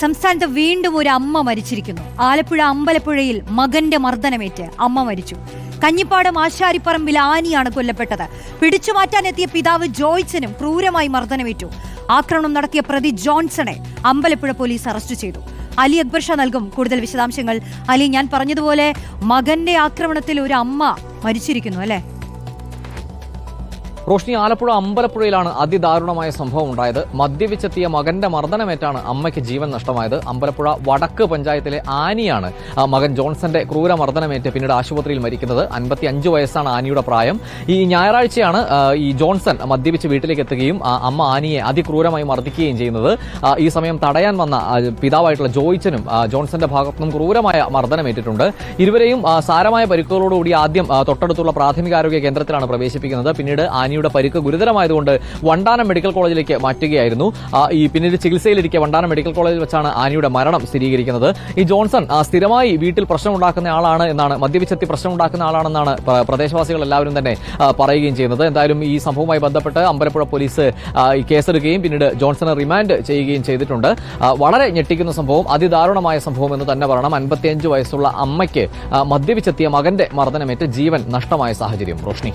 സംസ്ഥാനത്ത് വീണ്ടും ഒരു അമ്മ മരിച്ചിരിക്കുന്നു. ആലപ്പുഴ അമ്പലപ്പുഴയിൽ മകന്റെ മർദ്ദനമേറ്റ് അമ്മ മരിച്ചു. കഞ്ഞിപ്പാടം ആശാരിപ്പറമ്പിൽ ആനിയാണ് കൊല്ലപ്പെട്ടത്. പിടിച്ചു മാറ്റാനെത്തിയ പിതാവ് ജോയ്സനും ക്രൂരമായി മർദ്ദനമേറ്റു. ആക്രമണം നടത്തിയ പ്രതി ജോൺസണെ അമ്പലപ്പുഴ പോലീസ് അറസ്റ്റ് ചെയ്തു. അലി അക്ബർ ഷാ നൽകും കൂടുതൽ വിശദാംശങ്ങൾ. അലി ഞാൻ പറഞ്ഞതുപോലെ മകന്റെ ആക്രമണത്തിൽ ഒരു അമ്മ മരിച്ചിരിക്കുന്നു അല്ലേ? റോഷ്നി ആലപ്പുഴ അമ്പലപ്പുഴയിലാണ് അതിദാരുണമായ സംഭവം ഉണ്ടായത്. മദ്യപിച്ചെത്തിയ മകന്റെ മർദ്ദനമേറ്റാണ് അമ്മയ്ക്ക് ജീവൻ നഷ്ടമായത്. അമ്പലപ്പുഴ വടക്ക് പഞ്ചായത്തിലെ ആനിയാണ് മകൻ ജോൺസന്റെ ക്രൂര മർദ്ദനമേറ്റ് പിന്നീട് ആശുപത്രിയിൽ മരിക്കുന്നത്. അൻപത്തി അഞ്ച് വയസ്സാണ് ആനിയുടെ പ്രായം. ഈ ഞായറാഴ്ചയാണ് ഈ ജോൺസൺ മദ്യപിച്ച് വീട്ടിലേക്ക് എത്തുകയും അമ്മ ആനിയെ അതിക്രൂരമായി മർദ്ദിക്കുകയും ചെയ്യുന്നത്. ഈ സമയം തടയാൻ വന്ന പിതാവായിട്ടുള്ള ജോയിച്ചനും ജോൺസന്റെ ഭാഗത്തുനിന്നും ക്രൂരമായ മർദ്ദനമേറ്റിട്ടുണ്ട്. ഇരുവരെയും സാരമായ പരിക്കുകളോടുകൂടി ആദ്യം തൊട്ടടുത്തുള്ള പ്രാഥമികാരോഗ്യ കേന്ദ്രത്തിലാണ് പ്രവേശിപ്പിക്കുന്നത്. പിന്നീട് ആനിയുടെ പരിക്ക് ഗുരുതരമായതുകൊണ്ട് വണ്ടാനം മെഡിക്കൽ കോളേജിലേക്ക് മാറ്റുകയായിരുന്നു. ഈ പിന്നീട് ചികിത്സയിലിരിക്കെ വണ്ടാനം മെഡിക്കൽ കോളേജിൽ വെച്ചാണ് ആനിയുടെ മരണം സ്ഥിരീകരിക്കുന്നത്. ഈ ജോൺസൺ സ്ഥിരമായി വീട്ടിൽ പ്രശ്നമുണ്ടാക്കുന്ന ആളാണ് എന്നാണ് മദ്യപിച്ചെത്തി പ്രശ്നമുണ്ടാക്കുന്ന ആളാണെന്നാണ് പ്ര- പ്രദേശവാസികൾ എല്ലാവരും തന്നെ പറയുകയും ചെയ്യുന്നത്. എന്തായാലും ഈ സംഭവവുമായി ബന്ധപ്പെട്ട് അമ്പലപ്പുഴ പോലീസ് കേസെടുക്കുകയും പിന്നീട് ജോൺസണെ റിമാൻഡ് ചെയ്യുകയും ചെയ്തിട്ടുണ്ട്. വളരെ ഞെട്ടിക്കുന്ന സംഭവം അതിദാരുണമായ സംഭവം എന്ന് തന്നെ പറയണം. അൻപത്തിയഞ്ച് വയസ്സുള്ള അമ്മയ്ക്ക് മദ്യപിച്ചെത്തിയ മകന്റെ മർദ്ദനമേറ്റ് ജീവൻ നഷ്ടമായ സാഹചര്യം. റോഷ്നി.